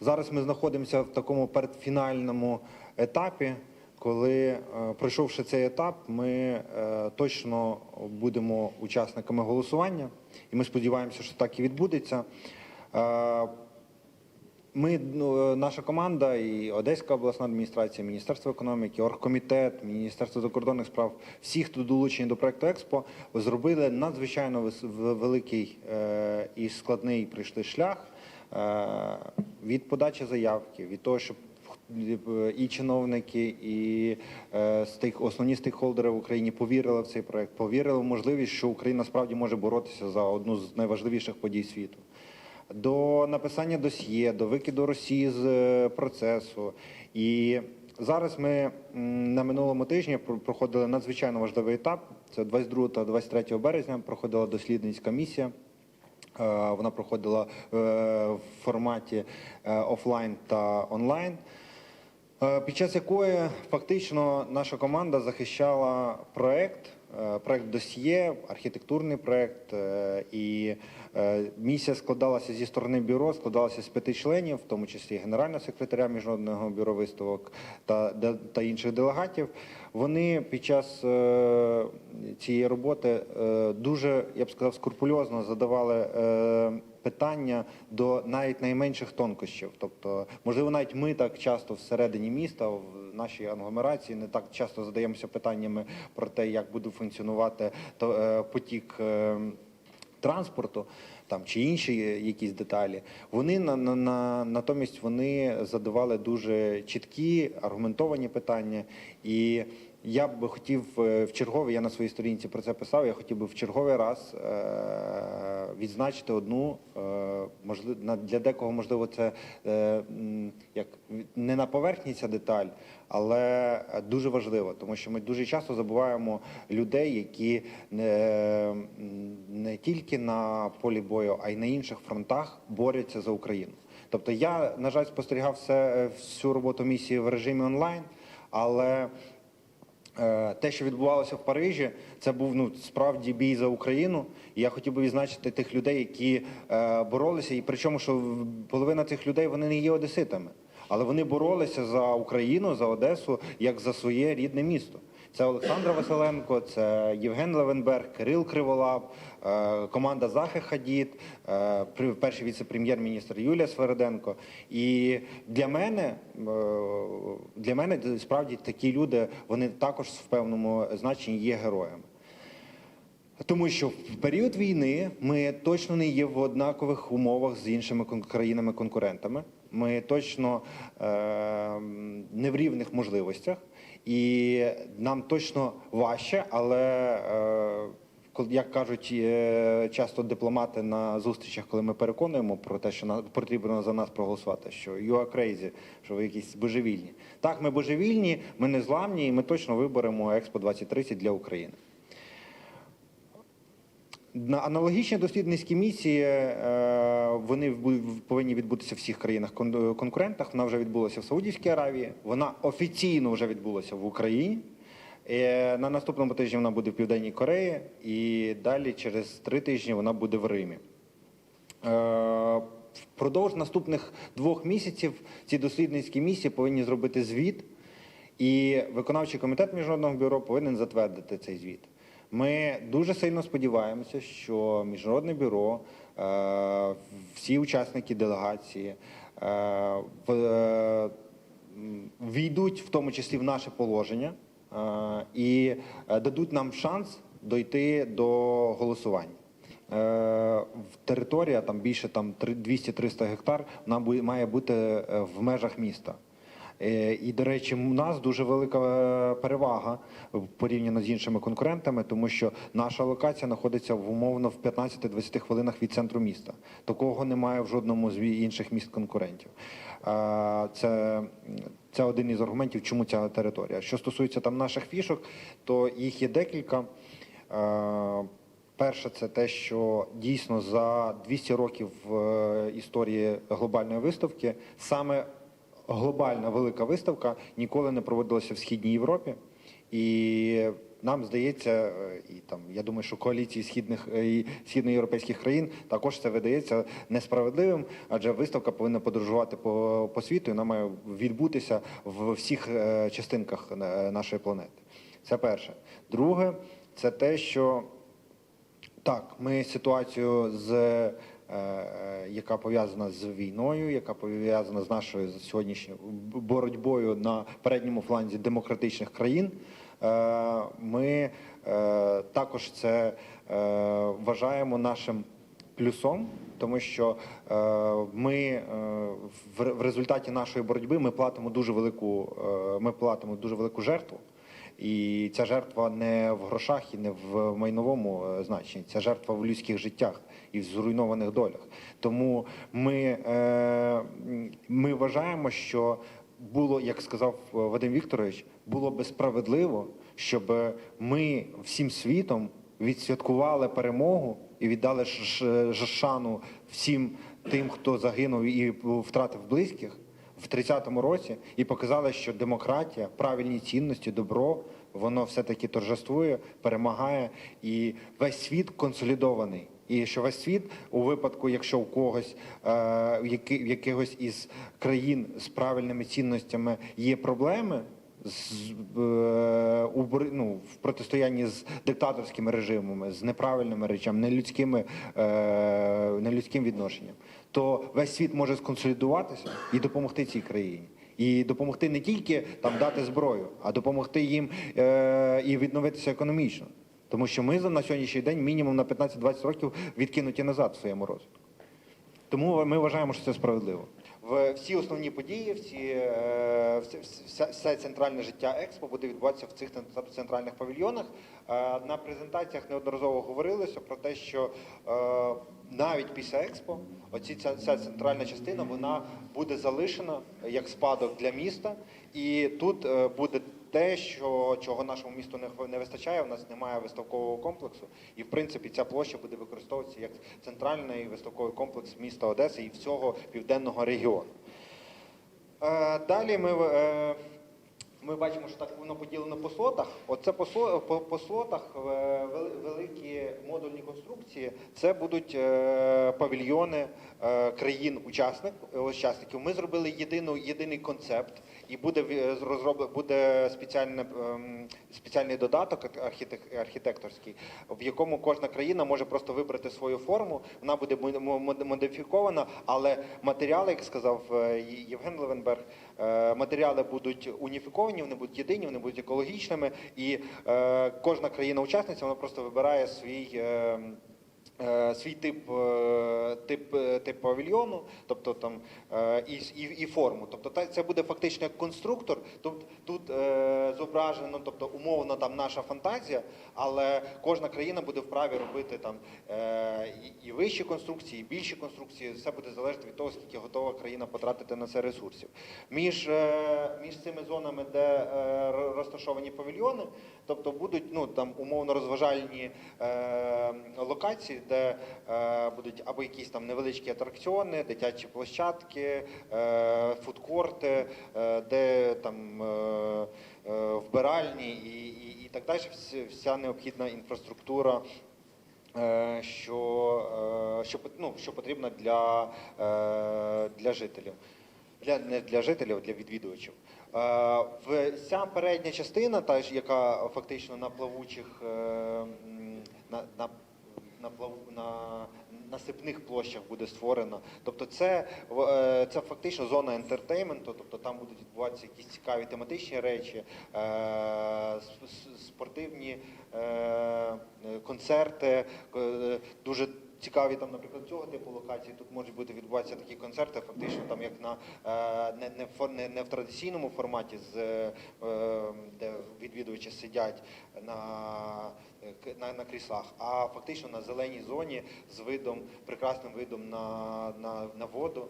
Зараз ми знаходимося в такому передфінальному етапі, коли, е, пройшовши цей етап, ми е, точно будемо учасниками голосування, і ми сподіваємося, що так і відбудеться. Е, Ми, ну, наша команда і Одеська обласна адміністрація, Міністерство економіки, Оргкомітет, Міністерство закордонних справ, всі, хто долучені до проекту Експо, зробили надзвичайно великий і складний прийшли шлях від подачі заявки, від того, щоб е, і чиновники, і е, основні стейкхолдери в Україні повірили в цей проект, повірили в можливість, що Україна справді може боротися за одну з найважливіших подій світу до написання досьє, до викиду Росії з е, процесу. І зараз ми на минулому тижні проходили надзвичайно важливий етап. Це 22 та 23 березня проходила дослідницька місія. Е, Вона проходила е, в форматі е, офлайн та онлайн. Під час якої фактично наша команда захищала проект, проект досьє, архітектурний проект, е, і е, місія складалася зі сторони бюро, складалася з п'яти членів, в тому числі генерального секретаря міжнародного бюро виставок та, та інших делегатів. Вони під час е, цієї роботи е, дуже, я б сказав, скрупульозно задавали. е, питання до навіть найменших тонкощів. Тобто, можливо, навіть ми так часто всередині міста, нашій агломерації, не так часто задаємося питаннями про те, як буде функціонувати е, потік. е, Транспорту там чи інші якісь деталі, вони на, на, на натомість вони задавали дуже чіткі аргументовані питання. І я б хотів е, в черговий, я на своїй сторінці про це писав. Я хотів би в черговий раз е, відзначити одну, е, можливо, для декого можливо це як не на поверхні ця деталь, але дуже важливо, тому що ми дуже часто забуваємо людей, які не, тільки на полі бою, а й на інших фронтах борються за Україну. Тобто я, на жаль, спостерігав всю роботу місії в режимі онлайн, але Те, що відбувалося в Парижі, це був ну справді бій за Україну. Я хотів би відзначити тих людей, які е, боролися, і причому, що половина цих людей вони не є одеситами, але вони боролися за Україну, за Одесу, як за своє рідне місто. Це Олександр Василенко, це Євген Левенберг, Кирил Криволап, е, команда Захи Хадід, е, перший віце-прем'єр-міністр Юлія Свериденко. І для мене, е, для мене справді такі люди, вони також в певному значенні є героями. Тому що в період війни ми точно не є в однакових умовах з іншими кон- країнами-конкурентами. Ми точно е, не в рівних можливостях, і нам точно важче, але е, як кажуть е, часто дипломати на зустрічах, коли ми переконуємо про те, що на- потрібно за нас проголосувати, що you are crazy, що ви якісь божевільні. Так, ми божевільні, ми не зламні, і ми точно виберемо Експо 2030 для України. На аналогічні дослідницькі місії е, вони повинні відбутися в всіх країнах конкурентах. Вона вже відбулася в Саудівській Аравії. Вона офіційно вже відбулася в Україні. Е, На наступному тижні вона буде в Південній Кореї, і далі через три тижні вона буде в Римі. Е, Впродовж наступних двох місяців ці дослідницькі місії повинні зробити звіт, і виконавчий комітет міжнародного бюро повинен затвердити цей звіт. Ми дуже сильно сподіваємося, що міжнародне бюро, е, всі учасники делегації е, е, війдуть в тому числі в наше положення і дадуть нам шанс дойти до голосування. Територія там більше там 200-300 гектар, вона має бути в межах міста. Е, І, до речі, у нас дуже велика е, перевага порівняно з іншими конкурентами, тому що наша локація знаходиться в умовно в 15-20 хвилинах від центру міста. Такого немає в жодному з інших міст конкурентів. Е, Це, це один із аргументів, чому ця територія. Що стосується там наших фішок, то їх є декілька. Перше, це те, що дійсно за 200 років історії глобальної виставки саме глобальна велика виставка ніколи не проводилася в східній Європі. І нам здається, е, і там я думаю, що коаліції східних е, і східноєвропейських країн також це видається несправедливим, адже виставка повинна подорожувати по, по світу, і вона має відбутися в всіх е, частинках нашої планети. Це перше. Друге, це те, що так, ми ситуацію з. Е, Яка пов'язана з війною, яка пов'язана з нашою сьогоднішньою боротьбою на передньому фланзі демократичних країн. Е, Ми е, також це вважаємо нашим плюсом, тому що ми в результаті нашої боротьби ми платимо дуже велику, ми платимо дуже велику жертву. І ця жертва не в грошах і не в майновому е, значенні. Ця жертва в людських життях і в зруйнованих долях. Тому ми, е, ми вважаємо, що було, як сказав е, Вадим Вікторович, було би справедливо, щоб ми всім світом відсвяткували перемогу і віддали шану всім тим, хто загинув і втратив близьких в 30-му році, і показали, що демократія, правильні цінності, добро, воно все-таки торжествує, перемагає, і весь світ консолідований. І що весь світ, у випадку, якщо у когось е, в якихось із країн з правильними цінностями є проблеми, з, е, ну, в протистоянні з диктаторськими режимами, з неправильними речами, нелюдськими, е, нелюдським відношенням, то весь світ може сконсолідуватися і допомогти цій країні. І допомогти не тільки там дати зброю, а допомогти їм е, і відновитися економічно. Тому що ми на сьогоднішній день мінімум на 15-20 років відкинуті назад в своєму розвитку. Тому ми вважаємо, що це справедливо. В всі основні події, всі, е, вся, все центральне життя Експо буде відбуватися в цих центральних павільйонах. Е, На презентаціях неодноразово говорилося про те, що е, навіть після Експо оці ця, ця центральна частина вона буде залишена як спадок для міста, і тут е, буде те, що чого нашому місту не, не вистачає. У нас немає виставкового комплексу, і в принципі ця площа буде використовуватися як центральний виставковий комплекс міста Одеси і всього південного регіону. Е, Далі ми, е, ми бачимо, що так воно поділено по слотах. Оце по, по, по слотах е, великі модульні конструкції. Це будуть е, павільйони е, е, учасників. Ми зробили єдину, єдиний концепт, і буде розробле, буде спеціальне, ем, спеціальний додаток архітек- архітекторський, в якому кожна країна може просто вибрати свою форму. Вона буде мо- мо- модифікована, але матеріали, як сказав е, Євген Левенберг, е, матеріали будуть уніфіковані, вони будуть єдині, вони будуть екологічними, і е, кожна країна-учасниця вона просто вибирає свій. Е, Свій тип, е, тип, е, тип павільйону, тобто там і, і, і форму. Тобто це буде фактично як конструктор. Тут, тут зображено, тобто умовно там наша фантазія, але кожна країна буде вправі робити там і, вищі конструкції, і більші конструкції. Все буде залежати від того, скільки готова країна потратити на це ресурсів. Між, між цими зонами, де розташовані павільйони, тобто будуть ну там умовно розважальні локації, де е, будуть або якісь там невеличкі атракціони, дитячі площадки, е, фудкорти, е, де там вбиральні і, і, і так далі. Вся, необхідна інфраструктура. Що, що, ну, що потрібна для, для жителів, для, не для жителів, а для відвідувачів. Вся передня частина, та ж, яка фактично на плавучих на, на, на, на насипних площах буде створена. Тобто це, е, це фактично зона ентертейменту, тобто там будуть відбуватися якісь цікаві тематичні речі, е, спортивні е, концерти, дуже цікаві там, наприклад, цього типу локацій. Тут можуть бути відбуватися такі концерти, фактично там як на е, не, не, в не, не в традиційному форматі, з, е, де відвідувачі сидять на, е, на, на кріслах, а фактично на зеленій зоні з видом, прекрасним видом на, на, на воду.